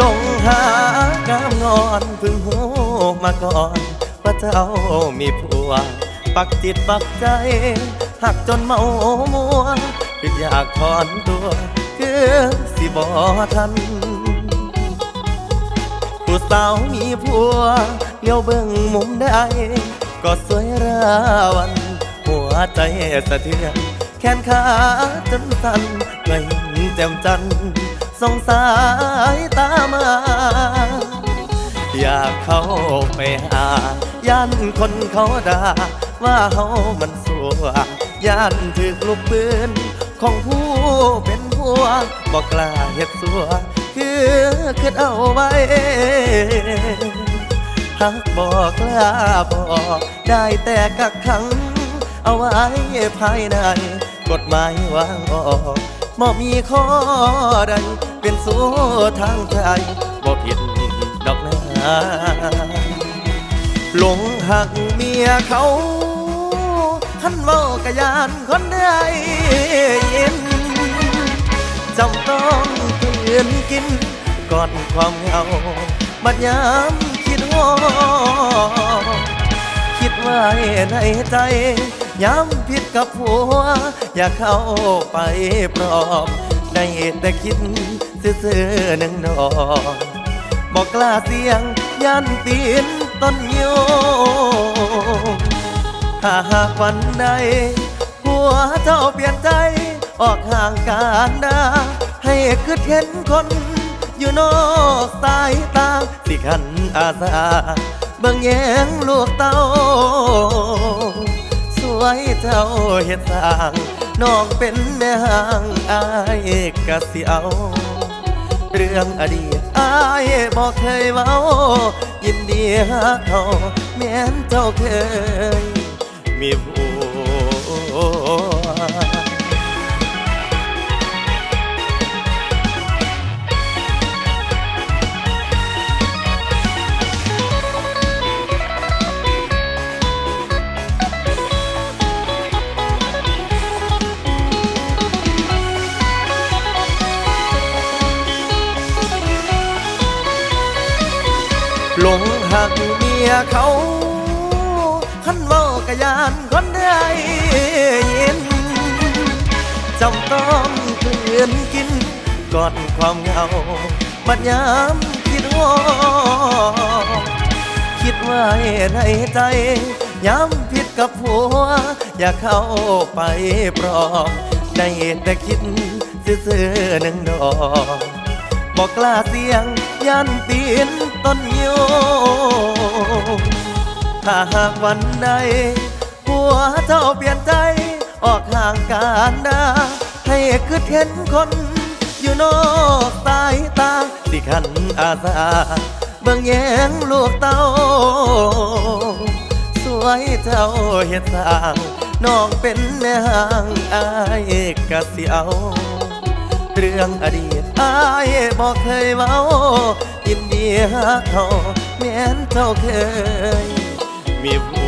ลงหากามงอนเพึ่งหูมาก่อนว่าเจ้ามีผัว ปักจิตปักใจ หักจนเมามัวคิดอยากถอนตัว คือสิบอทันผู้สาวมีผัวเลี้ยวเบิ่งมุมใดก็สวยราวัน หัวใจสะเทือนแขนขาจนสั่นเงยแจ่มจันทร์ ส่งสายตามา อยากเข้าไปหาย่านคนเขาด่าว่าเฮามันสัวย่านถึกลูกปืนของผู้เป็นผัวบอกกล้าเฮ็ดสัวคือคิดเอาไว้หักบอกกล้าบอกได้แต่กักขัง เอาไว้ภายในกฎหมายวางออก บ่มีข้อใด เป็นสู้ทางใจบ่ผิดดอกนะหลงหักเมียเขาท่านเว้ากะยานคนได้ยินจำต้องตื่นกินก่อนความเหงาบัดยามคิดฮอดคิดไว้ในใจ ย้ำผิดกับผัว อยากเข้าไปปลอบได้แต่คิดซื่อๆหนึ่งดอบอกกล้าเสียงยันตีนต้นโยถ้าหากวันใดหัวเจ้าเปลี่ยนใจ ออกห่างกันดาให้คิดเห็นคนอยู่นอกสายตาสิขันอาสาเบิ่งแยงลูกเต้า ไว้เจ้าเฮ็ดสร้างน้องเป็นแม่ห่างอายกะสิเอา เรื่องอดีตอายบอกเคยเว้า ยินดีหาเขาแม้นเจ้าเคย มีผั หลงหักเมียเขาขันเว้ากะยานคนได้ยินจำต้องคืนกินกอนความเหงาบัดยามคิดว่าคิดไว้ในใจย้ำผิดกับผัว อยากเข้าไปปลอบได้แต่คิดซื่อๆหนึ่งดอกบอกกล้าเสียง ยันตีนต้นโยถ้าหากวันใดหัวเจ้าเปลี่ยนใจออกห่างกันดาให้คิดเห็นคนอยู่นอกสายตาสิขันอาสาเบิ่งแยงลูกเต้า สวยเจ้าเฮ็ดสางน้องเป็นแม่ห่างอายกะสิเอา เรื่องอดีตอาย บอเคยเว้ายินดีหาเขาแม้นเจ้าเคยมี